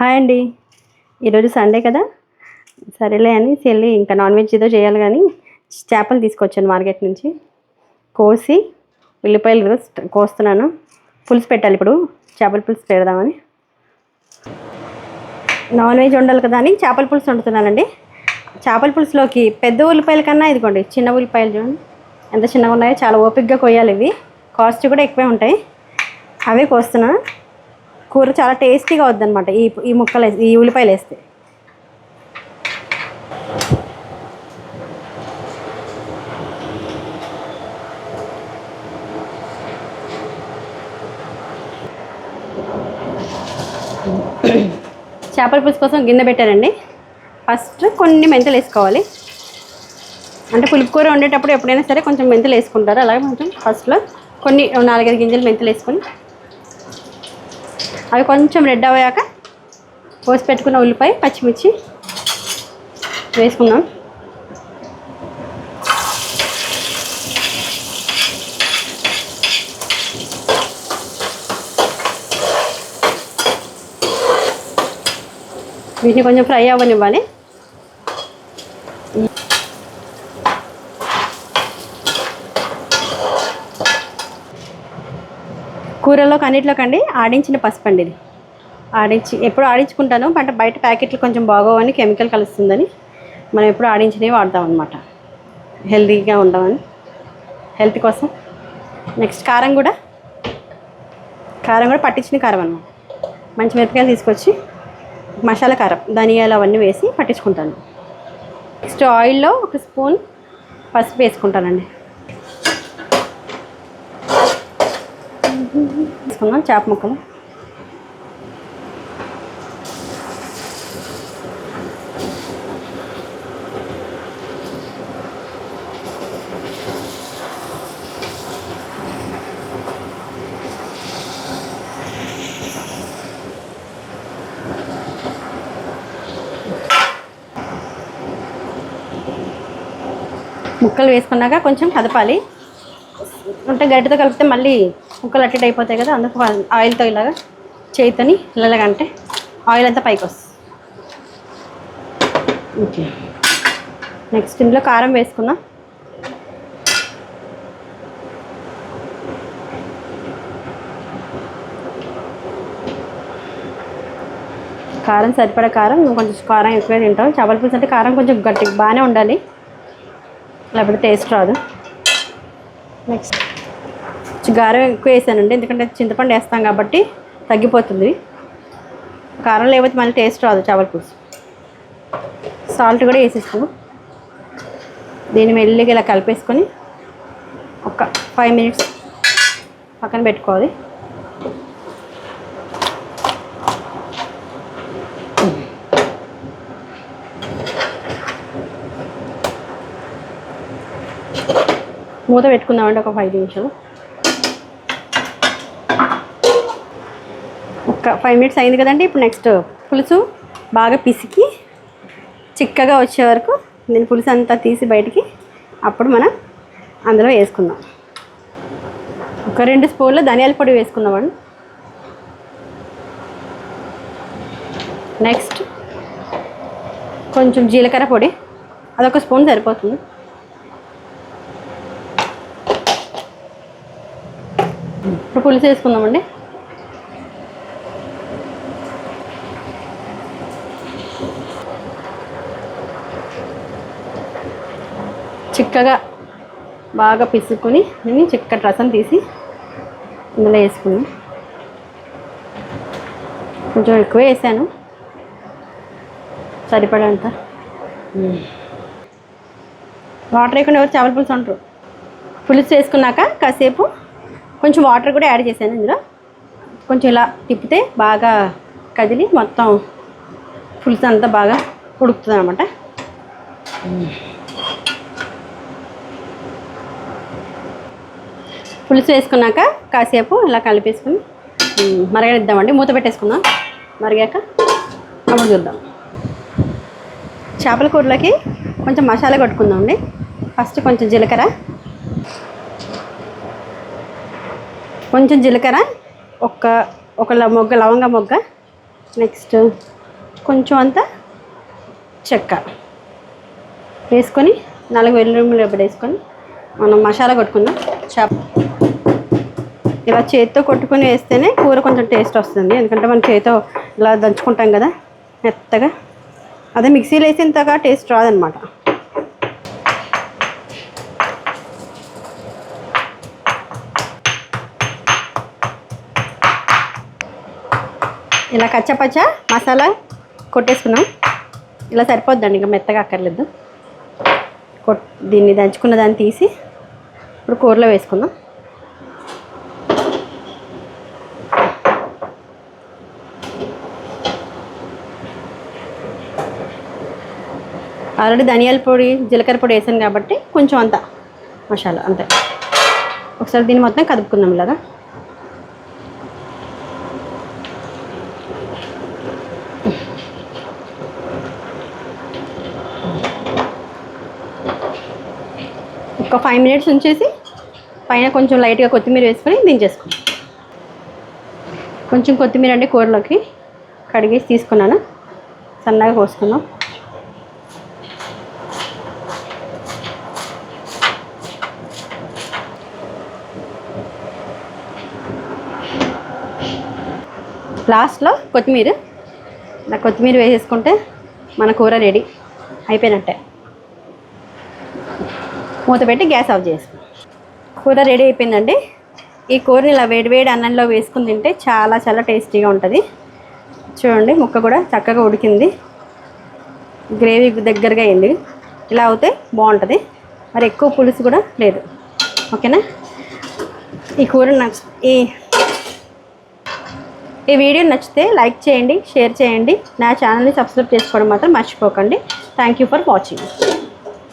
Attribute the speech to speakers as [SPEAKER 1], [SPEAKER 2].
[SPEAKER 1] Hi అండి. ఈరోజు Sunday కదా? సరేలే అని చెల్లి ఇంకా నాన్ వెజ్ ఏదో చేయాలి కానీ చేపలు తీసుకొచ్చాను మార్కెట్ నుంచి. కోసి ఉల్లిపాయలు కోస్తున్నాను. పులుసు పెట్టాలి ఇప్పుడు. చేపల పులుసు పెడదామని. నాన్ వెజ్ ఉండాలి కదా అని చేపల పులుసు వండుతున్నానండి. చేపల పులుసులోకి పెద్ద ఉల్లిపాయల కన్నా ఇదిగోండి చిన్న ఉల్లిపాయలు చూడండి. ఎంత చిన్నగా ఉన్నాయో చాలా ఓపిక్గా కొయ్యాలి ఇవి. కాస్ట్ కూడా ఎక్కువే ఉంటాయి. అవే కోస్తున్నాను కూర చాలా టేస్టీగా వద్దనమాట ఈ ఈ ముక్కలు వేసి- ఈ ఉల్లిపాయలు వేస్తే. చేపల పులుసు కోసం గిన్నె పెట్టారండి. ఫస్ట్ కొన్ని మెంతులు వేసుకోవాలి. అంటే పులుపు కూర వండేటప్పుడు ఎప్పుడైనా సరే కొంచెం మెంతులు వేసుకుంటారు. అలాగే కొంచెం ఫస్ట్లో కొన్ని నాలుగైదు గింజలు మెంతులు వేసుకొని అవి కొంచెం రెడ్ అయ్యాక పోసి పెట్టుకున్న ఉల్లిపాయ పచ్చిమిర్చి వేసుకుందాం. వీటిని కొంచెం ఫ్రై అవ్వనివ్వాలి. కూరలోకి అన్నిట్లోకి కండి ఆడించిన పసుపు అండి ఇది. ఆడించి ఎప్పుడు ఆడించుకుంటాను అంటే బయట ప్యాకెట్లు కొంచెం బాగోవని కెమికల్ కలుస్తుందని మనం ఎప్పుడు ఆడించినవి వాడతాం అనమాట హెల్తీగా ఉండమని. హెల్త్ కోసం. నెక్స్ట్ కారం కూడా. కారం కూడా పట్టించిన కారం అనమాట మంచి మిరపకాయలు తీసుకొచ్చి మసాలా కారం ధనియాలు అవన్నీ వేసి పట్టించుకుంటాను. నెక్స్ట్ ఆయిల్లో ఒక స్పూన్ పసుపు వేసుకుంటానండి. వేసుకుందాం చేప ముక్కలు. ముక్కలు వేసుకున్నాక కొంచెం కదపాలి. అంటే గడ్డతో కలిపితే మళ్ళీ ముక్కలు అట్టేట్ అయిపోతాయి కదా అందుకు ఆయిల్తో ఇలాగా చేతిని ఇలాగంటే ఆయిల్ అంతా పైకి వస్తుంది. ఓకే. నెక్స్ట్ ఇందులో కారం వేసుకుందాం. కారం సరిపడా కారం నువ్వు కొంచెం కారం ఎక్కువే తింటావు చేపల పులుసు అంటే కారం కొంచెం గట్టి బాగానే ఉండాలి. లేకపోతే టేస్ట్ రాదు. నెక్స్ట్ కారం ఎక్కువ వేసానండి ఎందుకంటే చింతపండు వేస్తాం కాబట్టి తగ్గిపోతుంది. కారం లేకపోతే మళ్ళీ టేస్ట్ రాదు చేపల పులుసు సాల్ట్ కూడా వేసేస్తాము దీన్ని మెల్లిగా ఇలా కలిపేసుకొని ఒక ఫైవ్ మినిట్స్ పక్కన పెట్టుకోవాలి. మూత పెట్టుకుందామండి ఒక ఫైవ్ నిమిషాలు. ఒక ఫైవ్ మినిట్స్ అయింది కదండి. ఇప్పుడు నెక్స్ట్ పులుసు బాగా పిసికి చిక్కగా వచ్చే వరకు నేను పులుసు అంతా తీసి బయటికి అప్పుడు మనం అందులో వేసుకుందాం. ఒక రెండు స్పూన్లు ధనియాల పొడి వేసుకుందామండి నెక్స్ట్ కొంచెం జీలకర్ర పొడి. అదొక స్పూన్ సరిపోతుంది. ఇప్పుడు పులుసు వేసుకుందామండి. చిక్కగా బాగా పిసుకొని దీన్ని చిక్కటి రసం తీసి ఇందులో వేసుకున్నాం కొంచెం ఎక్కువ వేసాను. సరిపడంత. వాటర్ వేయకుండా ఎవరు చేపల పులుసు అంటారు? పులుసు వేసుకున్నాక కాసేపు కొంచెం వాటర్ కూడా యాడ్ చేశాను ఇందులో. కొంచెం ఇలా తిప్పితే బాగా కదిలి మొత్తం పులుసు అంతా బాగా ఉడుకుతుంది అనమాట పులుసు వేసుకున్నాక కాసేపు ఇలా కలిపేసుకుని ఉమ్, మరగనిద్దామండి. మూత పెట్టేసుకుందాం. మరిగాక అప్పుడు చూద్దాం. చేపల కూరలోకి కొంచెం మసాలా కొట్టుకుందామండి. ఫస్ట్ కొంచెం జీలకర్ర. కొంచెం జీలకర్ర ఒక ఒక ల- మొగ్గ లవంగ మొగ్గ. నెక్స్ట్ కొంచెం అంత చెక్క. వేసుకొని నాలుగు వెల్లుల్లి వేసుకొని మనం మసాలా కొట్టుకుందాం. చేప ఇలా చేతితో కొట్టుకొని వేస్తేనే కూర కొంచెం టేస్ట్ వస్తుంది. ఎందుకంటే మనం చేతితో ఇలా దంచుకుంటాం కదా మెత్తగా. అదే మిక్సీలో వేసేంతగా టేస్ట్ రాదనమాట ఇలా కచ్చపచ్చ మసాలా కొట్టేసుకున్నాం. ఇలా సరిపోద్దండి ఇంకా మెత్తగా అక్కర్లేదు. కొట్ దీన్ని దంచుకున్న దాన్ని తీసి ఇప్పుడు కూరలో వేసుకుందాం. ఆల్రెడీ ధనియాల పొడి జీలకర్ర పొడి వేసాను కాబట్టి కొంచెం అంత మసాలా అంతే. ఒకసారి దీన్ని మొత్తం కదుపుకుందాం ఇలాగా. ఒక ఫైవ్ మినిట్స్ ఉంచేసి పైన కొంచెం లైట్గా కొత్తిమీర వేసుకొని దించేసుకోండి కొంచెం కొత్తిమీర అంటే కూరలోకి కడిగేసి తీసుకున్నాను. సన్నగా కోసుకున్నాం లాస్ట్లో కొత్తిమీర. ఇలా కొత్తిమీర వేసేసుకుంటే మన కూర రెడీ అయిపోయినట్టే. మూత పెట్టి గ్యాస్ ఆఫ్ చేసుకో కూర రెడీ అయిపోయిందండి. ఈ కూరని ఇలా వేడివేడి అన్నంలో వేసుకుని తింటే చాలా చాలా టేస్టీగా ఉంటుంది. చూడండి ముక్క కూడా చక్కగా ఉడికింది. గ్రేవీ దగ్గరగా అయింది. ఇలా అవుతే బాగుంటుంది. మరి ఎక్కువ పులుసు కూడా లేదు. ఓకేనా? ఈ కూర నాకు ఈ ఈ వీడియో నచ్చితే లైక్ చేయండి షేర్ చేయండి. నా ఛానల్ని సబ్స్క్రైబ్ చేసుకోవడం మాత్రం మర్చిపోకండి. Thank you for watching